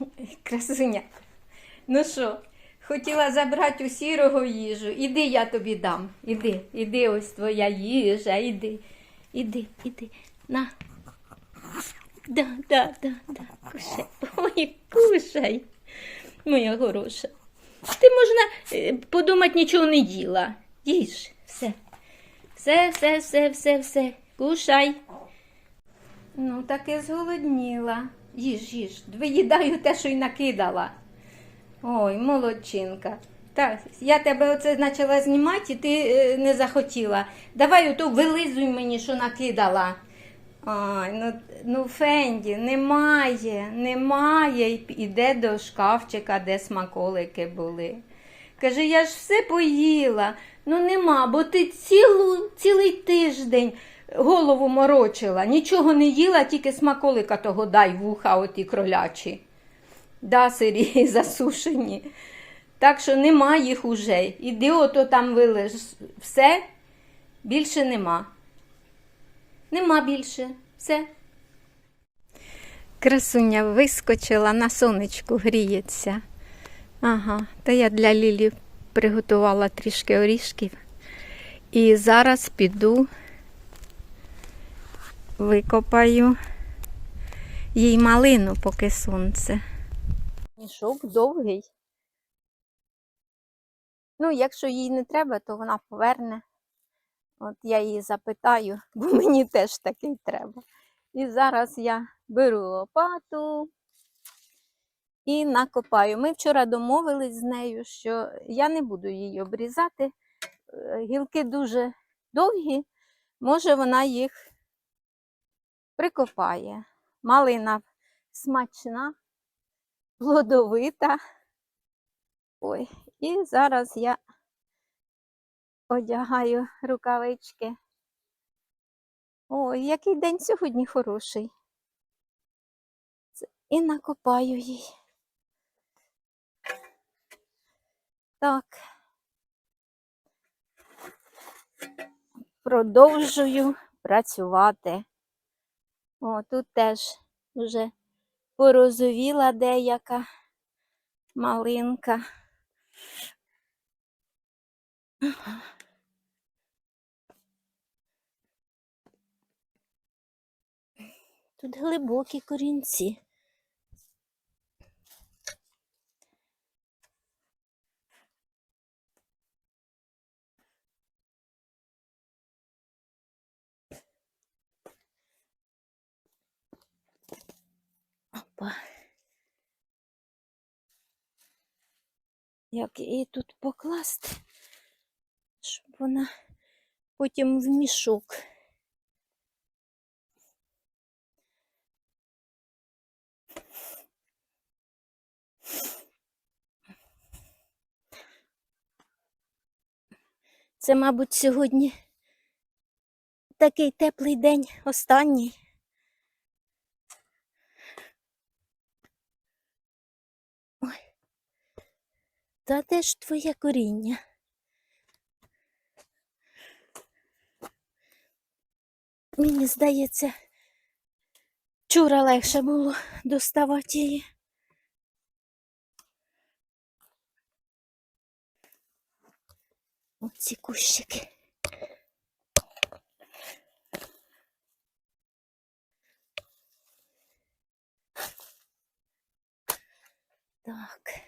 Красуня. Ну що, хотіла забрати у сірого їжу. Іди, я тобі дам. Іди, іди, ось твоя їжа, іди. Іди, іди. На. Да, да, да, да. Кушай. Ой, кушай. Моя хороша. Ти можна е, подумати, нічого не їла. Їж, все. Все, все, все, все, все. Кушай. Ну, так і зголодніла. Їж, їж. Виїдаю те, що й накидала. Ой, молодчинка. Так, я тебе оце почала знімати, і ти е, не захотіла. Давай ото вилизуй мені, що накидала. Ай, ну, ну Фенді, немає, немає. Іде до шкафчика, де смаколики були. Каже, я ж все поїла. Ну нема, бо ти цілу, цілий тиждень голову морочила, нічого не їла, тільки смаколика того дай вуха, оті кролячі. Да, сирі засушені. Так що нема їх уже. Іди ото там вилиш. Все, більше нема. Нема більше. Все. Красуня вискочила на сонечку, гріється. Ага, та я для Лілі приготувала трішки орішків. І зараз піду, викопаю їй малину, поки сонце. Мішок довгий. Ну, якщо їй не треба, то вона поверне. От я її запитаю, бо мені теж такий треба. І зараз я беру лопату і накопаю. Ми вчора домовились з нею, що я не буду її обрізати. Е, Гілки дуже довгі, може вона їх прикопає. Малина смачна, плодовита. Ой, і зараз я одягаю рукавички. Ой, який день сьогодні хороший. І накопаю їй. Так. Продовжую працювати. О, тут теж вже порозовіла деяка малинка. Тут глибокі корінці. Опа. Як її тут покласти, щоб вона потім в мішок. Це, мабуть, сьогодні такий теплий день останній. Та де ж твоє коріння? Мені здається, вчора легше було доставати її. Оці кущики. Так.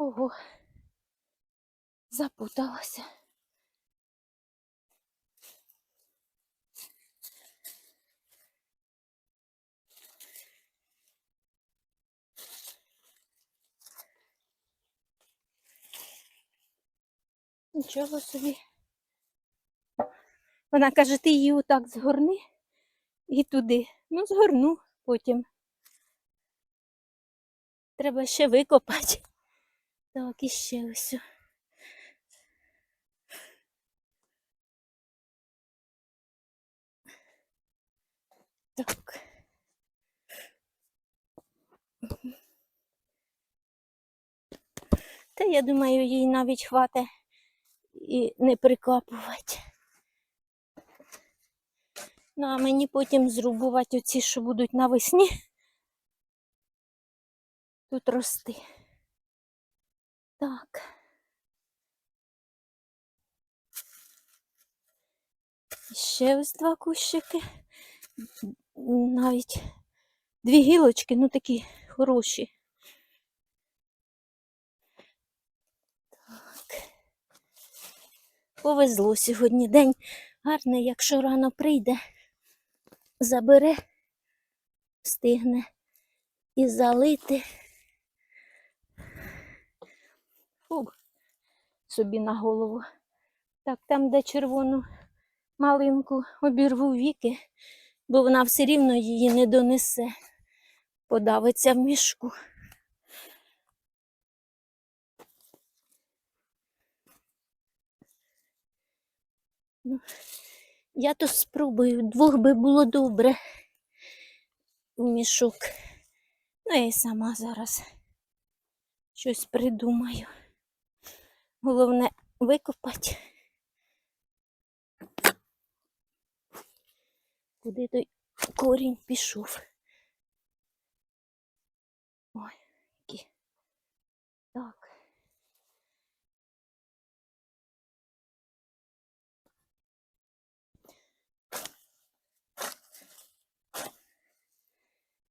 Ого. Запуталася. Нічого собі. Вона каже, ти її отак згорни і туди. Ну, згорну потім. Треба ще викопати. Так, і ще ось. Так. Та я думаю, їй навіть хватить і не прикапувати. Ну, а мені потім зрубувати оці, що будуть навесні. тут рости. Так. І Ще ось два кущики. Навіть дві гілочки, ну такі хороші. Так. Повезло сьогодні день гарний, якщо рано прийде, забере, встигне і залити. Фу, собі на голову. Так, там, де червону малинку обірву віки, бо вона все рівно її не донесе, подавиться в мішку. Ну, я то спробую, двох би було добре в мішок. Ну, я й сама зараз щось придумаю. Головне викопати. Куди той корінь пішов? Ой, які. Так.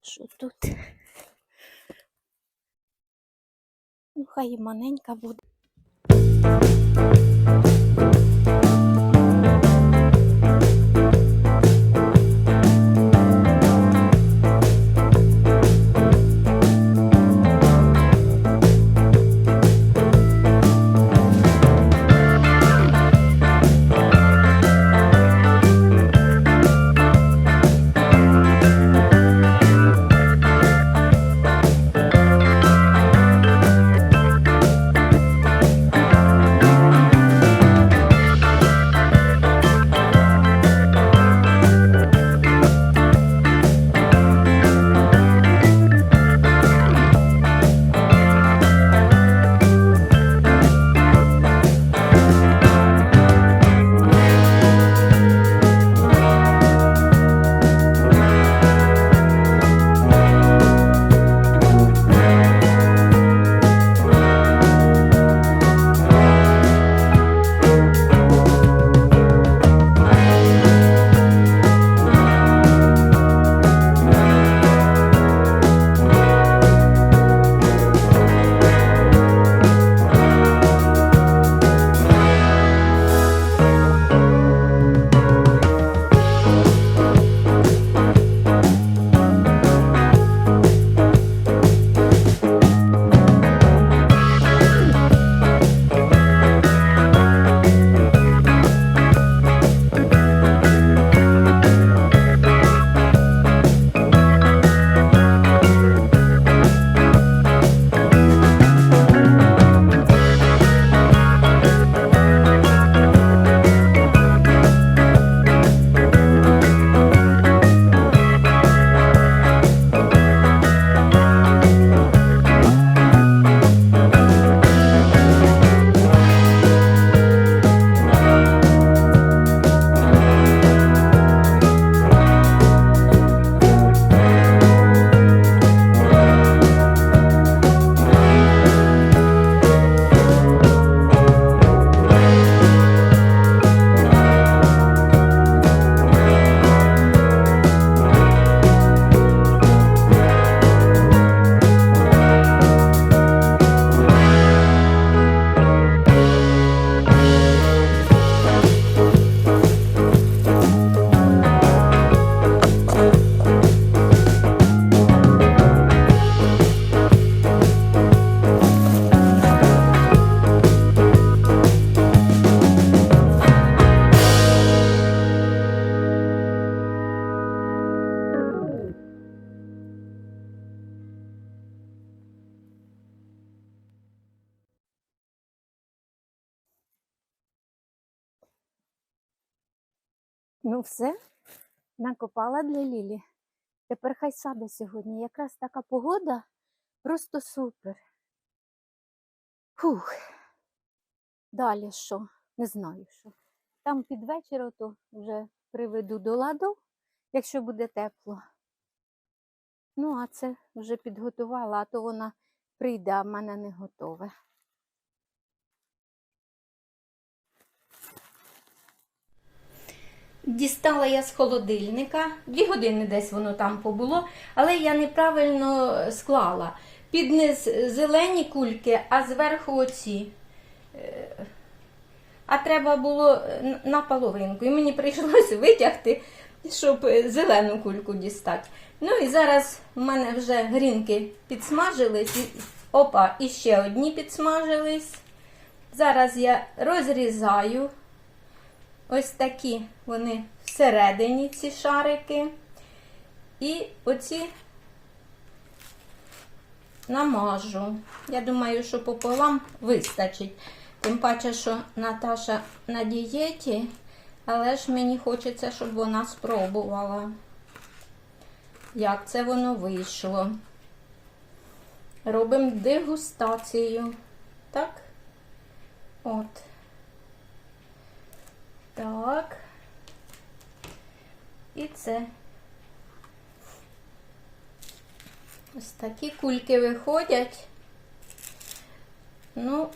Що тут? Ну, хай маленька буде. Bye. Ну все, накопала для Лілі. Тепер хай саде сьогодні. Якраз така погода, просто супер. Фух. Далі що? Не знаю що. Там під вечір ото вже приведу до ладу, якщо буде тепло. Ну, а це вже підготувала, а то вона прийде, а в мене не готове. Дістала я з холодильника, дві години десь воно там побуло, але я неправильно склала. Під низ зелені кульки, а зверху оці. Е, А треба було н- на половинку. І мені прийшлося витягти, щоб е, зелену кульку дістати. Ну і зараз в мене вже грінки підсмажились. Опа, і ще одні підсмажились. Зараз я розрізаю. Ось такі вони всередині, ці шарики. І оці намажу. Я думаю, що пополам вистачить. Тим паче, що Наташа на дієті, але ж мені хочеться, щоб вона спробувала, як це воно вийшло. Робимо дегустацію. Так? От. Так. І це. Ось такі кульки виходять. Ну,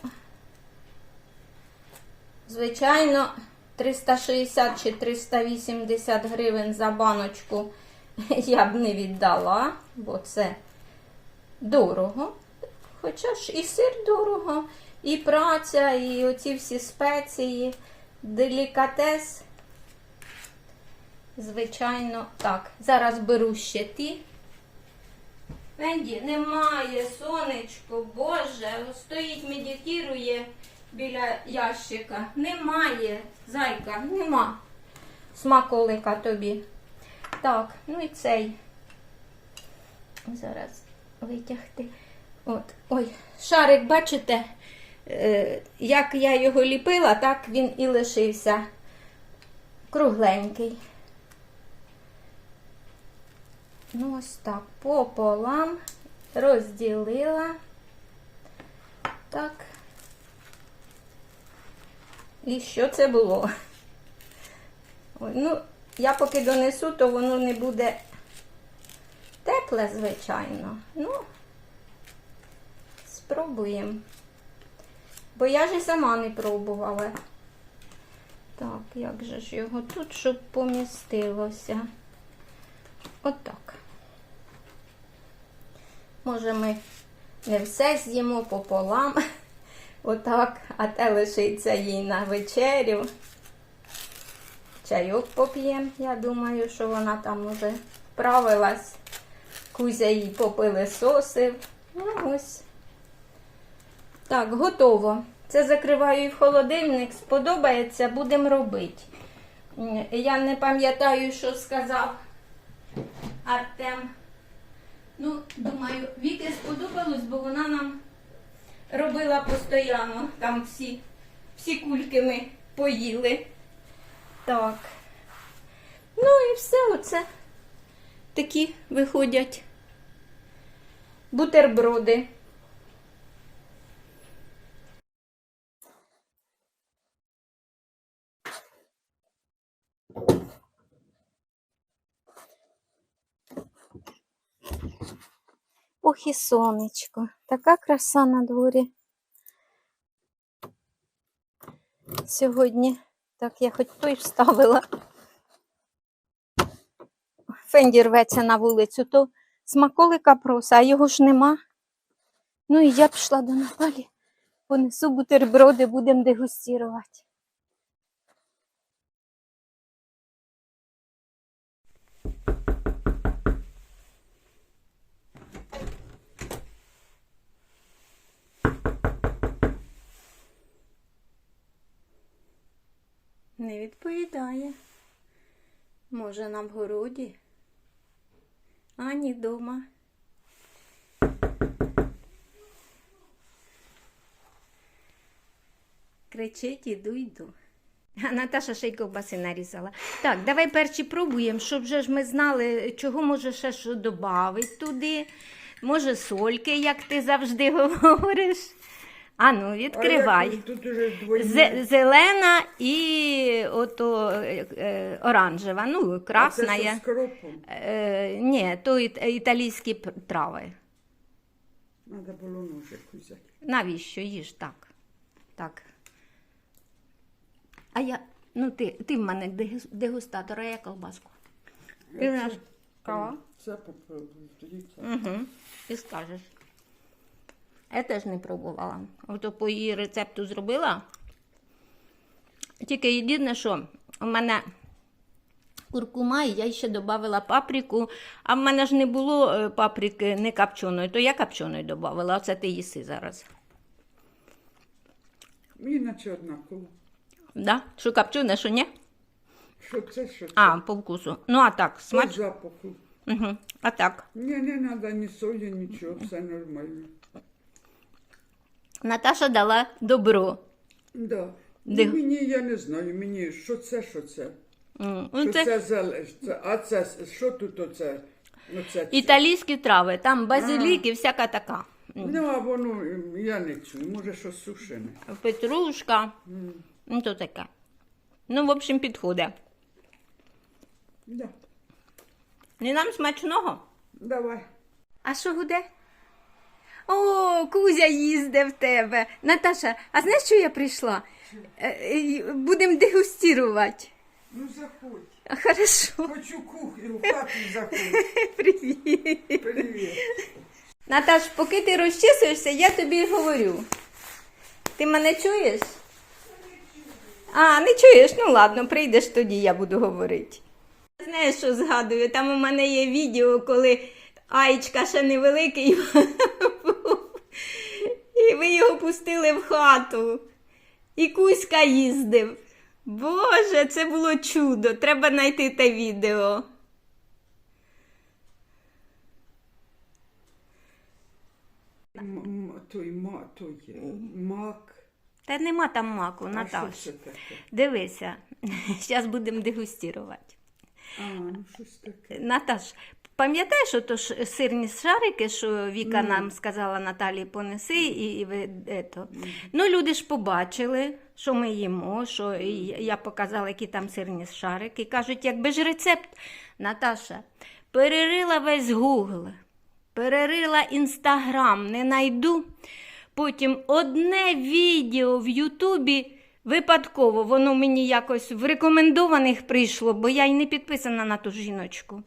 звичайно, 360 чи 380 гривень за баночку я б не віддала, бо це дорого. Хоча ж і сир дорого, і праця, і оці всі спеції, делікатес. Звичайно, так. Зараз беру ще ті. Фенді, немає, сонечко, Боже, стоїть, медитує біля ящика. Немає, зайка, нема смаколика тобі. Так, ну і цей. Зараз витягти. От, ой, шарик, бачите, як я його ліпила, так він і лишився кругленький. Ну, ось так, пополам розділила. Так. І що це було? Ой, ну, я поки донесу, то воно не буде тепле, звичайно. Ну, спробуємо. Бо я ж і сама не пробувала. Так, як же ж його тут, щоб помістилося? Отак. Може, ми не все з'їмо пополам. Отак, а те лишиться їй на вечерю. Чайок поп'ємо. Я думаю, що вона там уже вправилась. Кузя їй попилисосив. Ну, ось. Так, готово. Це закриваю і в холодильник. Сподобається, будемо робити. Я не пам'ятаю, що сказав Артем. Ну, думаю, Віки сподобалось, бо вона нам робила постійно. Там всі, всі кульки ми поїли. Так. Ну і все оце. Такі виходять бутерброди. Ох і сонечко. Така краса на дворі. Сьогодні, так я хоч той вставила. Фенді рветься на вулицю, то смаколика проса, а його ж нема. Ну і я пішла до Наталі, понесу бутерброди, будемо дегустувати. Не відповідає. Може, на вгороді? Ані дома. Кричить, іду, йду. А Наташа ще й ковбаси нарізала. Так, давай перші пробуємо, щоб вже ж ми знали, чого може ще що додати туди. Може, сольки, як ти завжди говориш. Ану, відкривай. А тут, уже двоє. Зе- Зелена і ото е, е, оранжева, ну, красна. А це є. що з кропом. Е, ні, то іт- італійські п- трави. Треба було ножик взяти. Навіщо їж так? Так. А я, ну ти, ти в мене дегус- дегустатор, а я колбаску. Ти кава? Це попробую. Тоді це. Угу. Ти скажеш. Я теж не пробувала. Ото по її рецепту зробила. Тільки єдине, що у мене куркума, і я ще додавала паприку, а в мене ж не було е, паприки не копченої, то я копченої додавала, а це ти їси зараз. Мені наче однаково. Да? Що копчене, що ні? Що це, що це? А, по вкусу. Ну, а так, По смач. запаху. Угу. А так. Ні, не треба ні солі, нічого, все нормально. Наташа дала добро. Да. Де? Ну, мені я не знаю, мені що це, що це. М, ну, Що це- це, це, а це, що тут оце? Оце, це? Італійські трави, там базилік і всяка така. Ну, а воно, м, я не чую, може, що сушене. Петрушка. Ну, то таке. Ну, в общем, підходить. Да. Не нам смачного. Давай. А що буде? О, Кузя їздить в тебе. Наташа, а знаєш, що я прийшла? Будемо дегустувати. Ну, заходь. Хорошо. Хочу кухню, в хату заходь. Привіт. Привіт. Наташ, поки ти розчісуєшся, я тобі говорю. Ти мене чуєш? А, не чуєш? Ну ладно, прийдеш тоді, я буду говорити. Знаєш, що згадую? Там у мене є відео, коли Аєчка ще невеликий його пустили в хату. І Кузька їздив. Боже, це було чудо. Треба знайти те відео. М- м- той, ма, той, мак. Та нема там маку, А що Наташ. це таке? Дивися, зараз будемо дегустувати. А, ну щось таке. Наташ, пам'ятаєш ото ж сирні шарики, що Віка нам сказала Наталі понеси, і, і ви ето. Ну, люди ж побачили, що ми їмо, що і я показала, які там сирні шарики. Кажуть, якби ж рецепт, Наташа, перерила весь Гугл, перерила Інстаграм, не найду. Потім одне відео в Ютубі випадково, воно мені якось в рекомендованих прийшло, бо я й не підписана на ту жіночку.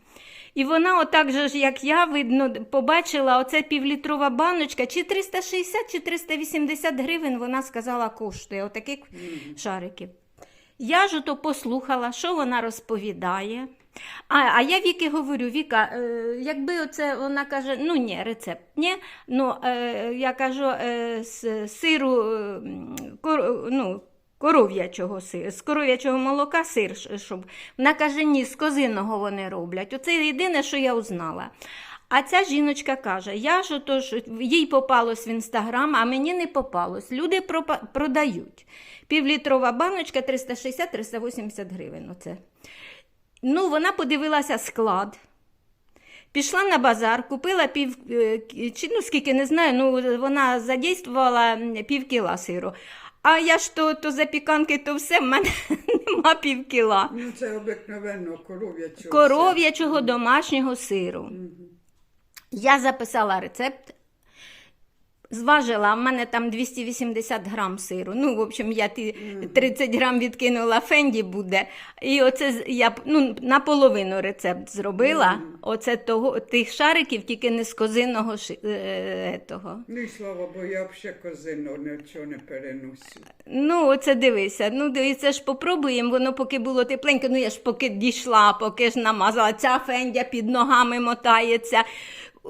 І вона, отак же ж, як я, видно, побачила оце півлітрова баночка, чи 360, чи 380 гривень, вона сказала, коштує отаких шариків. Я ж ото послухала, що вона розповідає. А, а я Віки говорю, Віка, е, якби оце вона каже, ну ні, рецепт, ні. Ну, е, я кажу, е, з сиру, е, кор, ну, коров'ячого сиру, з коров'ячого молока сир, щоб. Вона каже, ні, з козиного вони роблять. Оце єдине, що я узнала. А ця жіночка каже: я ж ото ж їй попалось в інстаграм, а мені не попалось. Люди продають. Півлітрова баночка 360-380 гривень. Оце. Ну, вона подивилася склад. Пішла на базар, купила пів, е, чи ну скільки не знаю, ну вона задействувала пів кіла сиру. А я ж то, то запіканки, то все, в мене нема пів кіла. Ну, це обикновенно коров'ячого. Коров'ячого домашнього сиру. Я записала рецепт, зважила, а в мене там 280 грам сиру. Ну, в общем, я ті 30 грам відкинула фенді буде. І оце я ну, наполовину рецепт зробила. Оце того, тих шариків, тільки не з козиного ши- е, того. Ну і слава Богу, я взагалі козину нічого не переносю. Ну, оце дивися. Ну, дивися, ж попробуємо, воно поки було тепленько, ну я ж поки дійшла, поки ж намазала. Ця фендя під ногами мотається.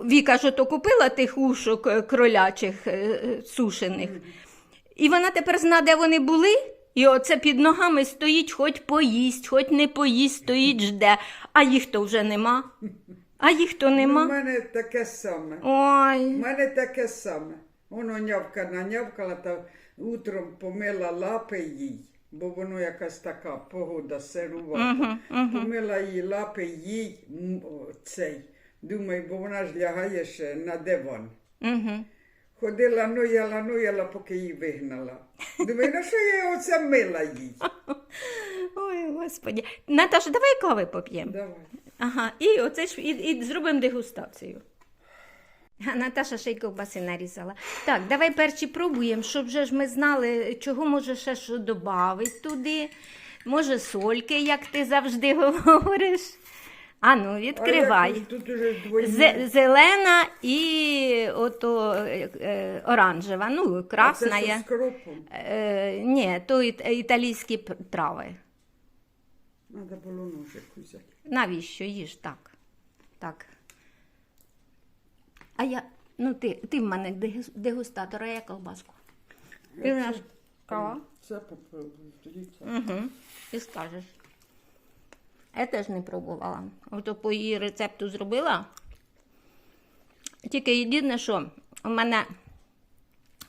Віка ж ото купила тих ушок е, кролячих е, е, сушених. І вона тепер зна, де вони були. І оце під ногами стоїть, хоч поїсть, хоч не поїсть, стоїть, жде. А їх то вже нема. А їх то У нема. мене таке саме. У мене таке саме. Воно нявка нанявкала та утром помила лапи їй, бо воно якась така погода сирувата. Помила їй лапи їй цей. Думаю, бо вона ж лягає ще на диван. Угу. Ходила, нояла, нояла, поки її вигнала. Думаю, ну що я оце мила їй? Ой, господі. Наташа, давай кави поп'ємо. Давай. Ага, і оце ж і, і зробимо дегустацію. А Наташа ще й ковбаси нарізала. Так, давай перші пробуємо, щоб вже ж ми знали, чого може ще що додати туди. Може, сольки, як ти завжди говориш. А ну, відкривай. А тут уже двоє. Зе- Зелена і ото е, е, оранжева, ну, красна. А це є. що з кропом. Е, ні, то іт- італійські п- трави. Надо було ножик взяти. Навіщо їж так? Так. А я, ну ти, ти в мене дегус- дегустатор, а я колбаску. Ти наш кава? Це попробую. тоді це. Угу. І скажеш. Я теж не пробувала. Ото по її рецепту зробила. Тільки єдине, що у мене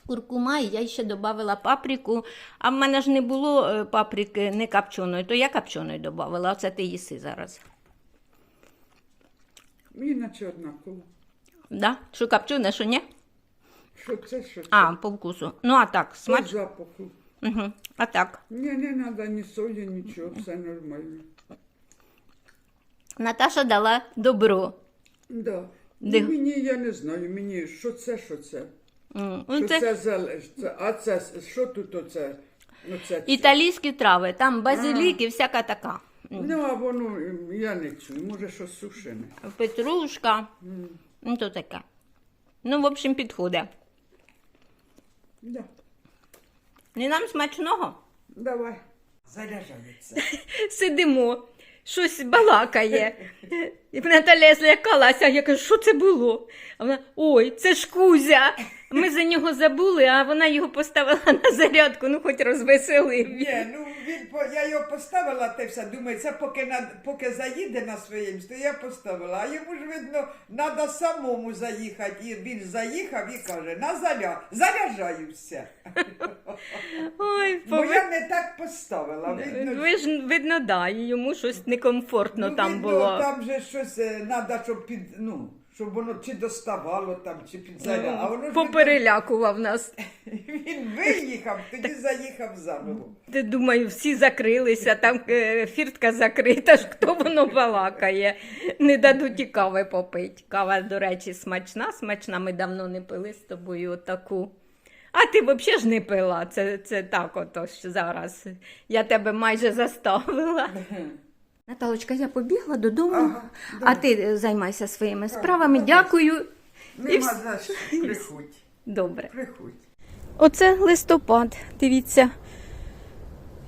куркума, і я ще додавала паприку, а в мене ж не було е, паприки не копченої, то я копченої додавала, а це ти їси зараз. Іначе однаково. Да? Що копчене, що ні? Що це, що це? А, по вкусу. Ну, а так, По смач. запаху. Угу. А так. Ні, не треба ні солі, нічого, все нормально. Наташа дала добро. Да. Де? Ну, мені я не знаю, мені що це, що це? М, ну, Що це- це, це, а це, що тут оце? Оце, Італійські трави, там базилік і всяка така. Ну, а воно, м, я не чую, може, що сушене. Петрушка. Ну, то таке. Ну, в общем, підходить. Да. І нам смачного. Давай. Заряджається. Сидимо, щось балакає. І Наталя злякалася, я кажу, що це було? А вона, ой, це ж Кузя. Ми за нього забули, а вона його поставила на зарядку, ну хоч розвеселив. Ні, ну він по я його поставила, те все. Думаю, це поки на поки заїде на своє місто, я поставила. А йому ж видно, треба самому заїхати. І він заїхав і каже: на заря, заряджаюся. Ой, Бо пове- я не так поставила. Видно, Ви ж видно, да, йому щось некомфортно ну, там видно, було. Там же щось треба, щоб під ну. Щоб воно чи доставало там, чи під заря. А воно ж Поперелякував нас. він виїхав, тоді заїхав заново. Ти думаю, всі закрилися, там е, фіртка закрита, ж хто воно балакає. Не дадуть і кави попити. Кава, до речі, смачна, смачна. Ми давно не пили з тобою отаку. А ти взагалі ж не пила. Це, це так ото ж зараз. Я тебе майже заставила. Наталочка, я побігла додому, Ага, а ти е, займайся своїми справами. Дякую. Нема за що. Приходь, Добре. приходь. Оце листопад, дивіться.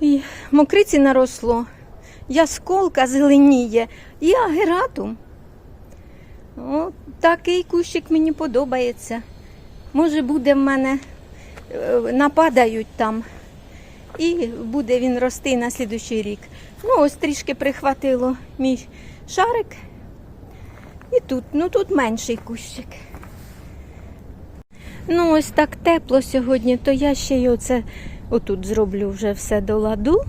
І мокриці наросло, ясколка зеленіє і агератум. О, такий кущик мені подобається. Може, буде в мене, е, нападають там. І буде він рости на слідущий рік. Ну, ось трішки прихватило мій шарик. І тут, ну тут менший кущик. Ну, ось так тепло сьогодні, то я ще й оце отут зроблю вже все до ладу.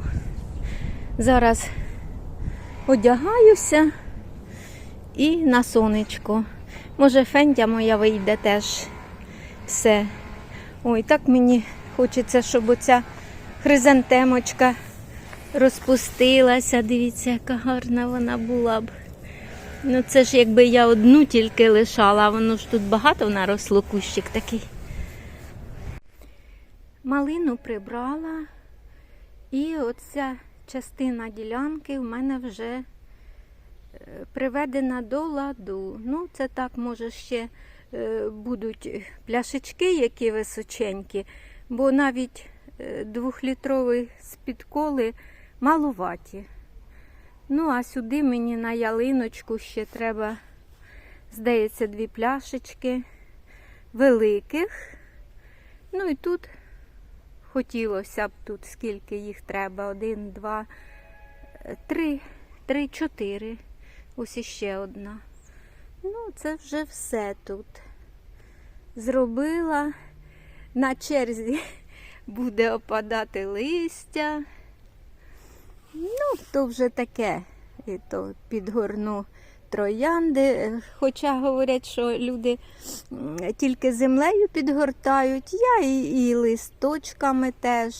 Зараз одягаюся і на сонечко. Може, фендя моя вийде теж все. Ой, так мені хочеться, щоб оця хризантемочка розпустилася. Дивіться, яка гарна вона була б. Ну це ж якби я одну тільки лишала, воно ж тут багато наросло кущик такий. Малину прибрала, і оця частина ділянки в мене вже е, приведена до ладу. Ну, це так, може, ще е, будуть пляшечки, які височенькі, бо навіть е, двохлітрові з-під коли малуваті. Ну, а сюди мені на ялиночку ще треба, здається, дві пляшечки великих. Ну і тут хотілося б тут, скільки їх треба. Один, два, три, три, чотири. Ось іще одна. Ну, це вже все тут. Зробила. На черзі буде опадати листя. Ну, то вже таке. І то підгорну троянди. Хоча говорять, що люди тільки землею підгортають, я і, і листочками теж.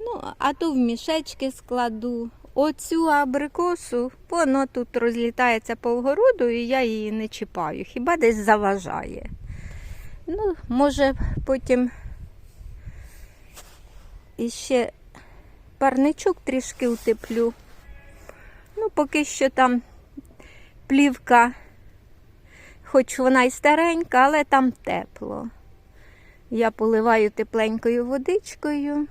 Ну, а то в мішечки складу. оцю абрикосу, воно тут розлітається по огороду, і я її не чіпаю. Хіба десь заважає. Ну, може, потім іще парничок трішки утеплю. Ну, поки що там плівка, хоч вона й старенька, але там тепло. Я поливаю тепленькою водичкою.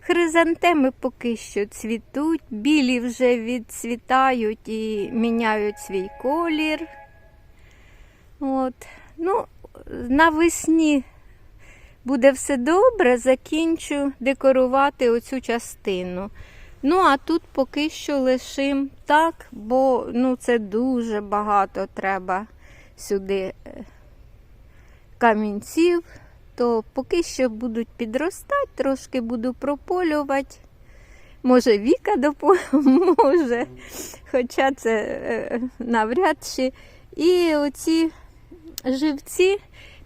Хризантеми поки що цвітуть, білі вже відцвітають і міняють свій колір. От. Ну, навесні буде все добре, закінчу декорувати оцю частину. Ну, а тут поки що лишим так, бо ну, це дуже багато треба сюди е, камінців, то поки що будуть підростати, трошки буду прополювати. Може, Віка допоможе, хоча це е, навряд чи. І оці живці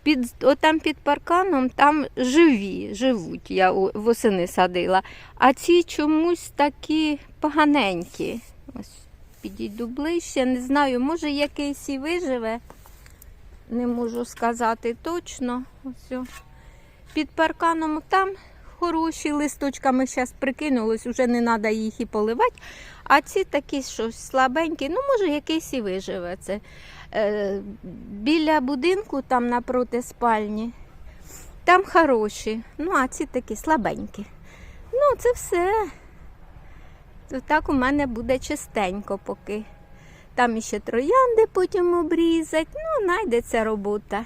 під, отам під парканом там живі, живуть, я восени садила. А ці чомусь такі поганенькі. Ось підійду ближче, не знаю, може якийсь і виживе. Не можу сказати точно. Ось. Під парканом там хороші листочками зараз прикинулось, вже не треба їх і поливати. А ці такі щось слабенькі, ну може якийсь і виживе це. Е, біля будинку, там напроти спальні, там хороші. Ну, а ці такі слабенькі. Ну, це все. Так у мене буде чистенько поки. Там іще троянди потім обрізать. Ну, знайдеться робота.